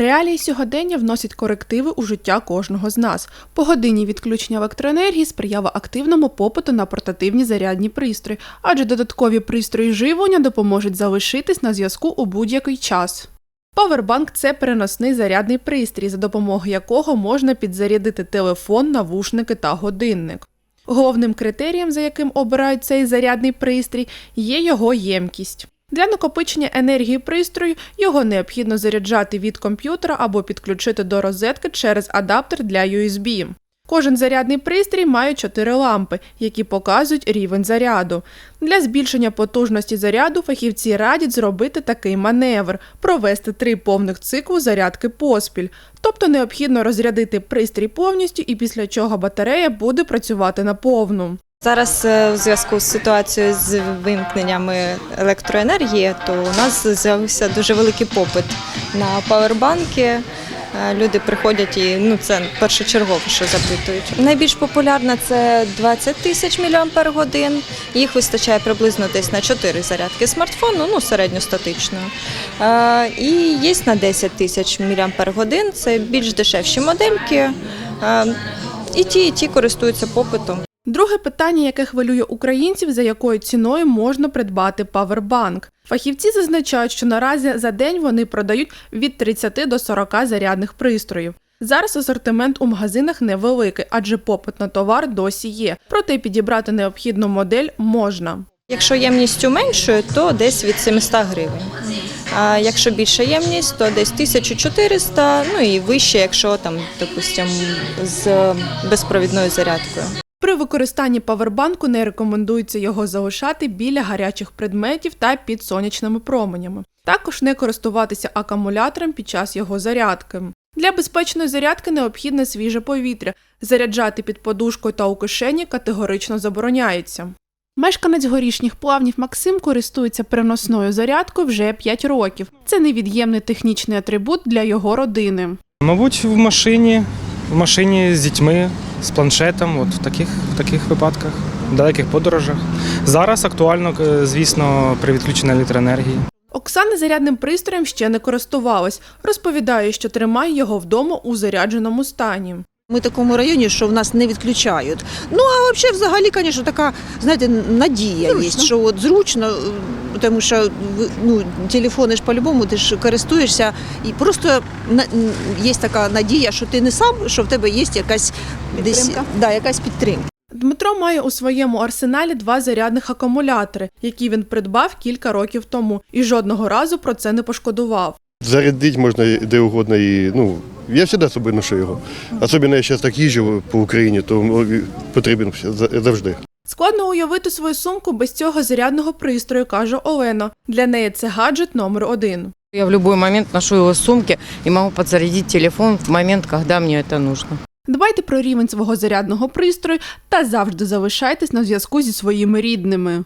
Реалії сьогодення вносять корективи у життя кожного з нас. Погодинні відключення електроенергії сприяли активному попиту на портативні зарядні пристрої, адже додаткові пристрої живлення допоможуть залишитись на зв'язку у будь-який час. Павербанк це переносний зарядний пристрій, за допомогою якого можна підзарядити телефон, навушники та годинник. Головним критерієм, за яким обирають цей зарядний пристрій, є його ємкість. Для накопичення енергії пристрою його необхідно заряджати від комп'ютера або підключити до розетки через адаптер для USB. Кожен зарядний пристрій має чотири лампи, які показують рівень заряду. Для збільшення потужності заряду фахівці радять зробити такий маневр провести три повних циклу зарядки поспіль. Тобто необхідно розрядити пристрій повністю і після чого батарея буде працювати на повну. Зараз е, в зв'язку з ситуацією з вимкненнями електроенергії, то у нас з'явився дуже великий попит на павербанки. Е, Люди приходять і ну це першочергово, що запитують. Найбільш популярна це 20 тисяч мАч. Їх вистачає приблизно десь на 4 зарядки смартфону, ну середньостатично. Е, І є на 10 тисяч мАч. Це більш дешевші модельки. Е, І ті, і ті користуються попитом. Друге питання, яке хвилює українців, за якою ціною можна придбати павербанк. Фахівці зазначають, що наразі за день вони продають від 30 до 40 зарядних пристроїв. Зараз асортимент у магазинах невеликий, адже попит на товар досі є. Проте підібрати необхідну модель можна. Якщо ємністю меншою, то десь від 700 гривень. А якщо більша ємність, то десь 1400, ну і вище, якщо там, допустимо, з безпровідною зарядкою. При використанні павербанку не рекомендується його залишати біля гарячих предметів та під сонячними променями. Також не користуватися акумулятором під час його зарядки. Для безпечної зарядки необхідне свіже повітря. Заряджати під подушкою та у кишені категорично забороняється. Мешканець горішніх плавнів Максим користується переносною зарядкою вже 5 років. Це невід'ємний технічний атрибут для його родини. Мабуть, в машині, в машині з дітьми, з планшетом, от в таких, в таких випадках, в далеких подорожах. Зараз актуально, е, звісно, при відключенні електроенергії. Оксана зарядним пристроєм ще не користувалась. Розповідає, що тримає його вдома у зарядженому стані. Ми в такому районі, що в нас не відключають. Ну а взагалі, взагалі, звісно, така знаєте, надія є, що от зручно, тому що ви- ну, телефони ж по-любому ти ж користуєшся, і просто є така надія, що ти не сам, що в тебе є якась десь да, якась підтримка. Дмитро має у своєму арсеналі два зарядних акумулятори, які він придбав кілька років тому, і жодного разу про це не пошкодував. Зарядити можна де угодно і ну я завжди з собою ношу його. Особливо я зараз так їжджу по Україні, то потрібен за- завжди. Складно уявити свою сумку без цього зарядного пристрою, каже Олена. Для неї це гаджет номер один. Я в любой момент ношу его в сумке и могу подзарядить телефон в момент, когда мне это нужно. Дбайте про рівень свого зарядного пристрою та завжди залишайтесь на зв'язку зі своїми рідними.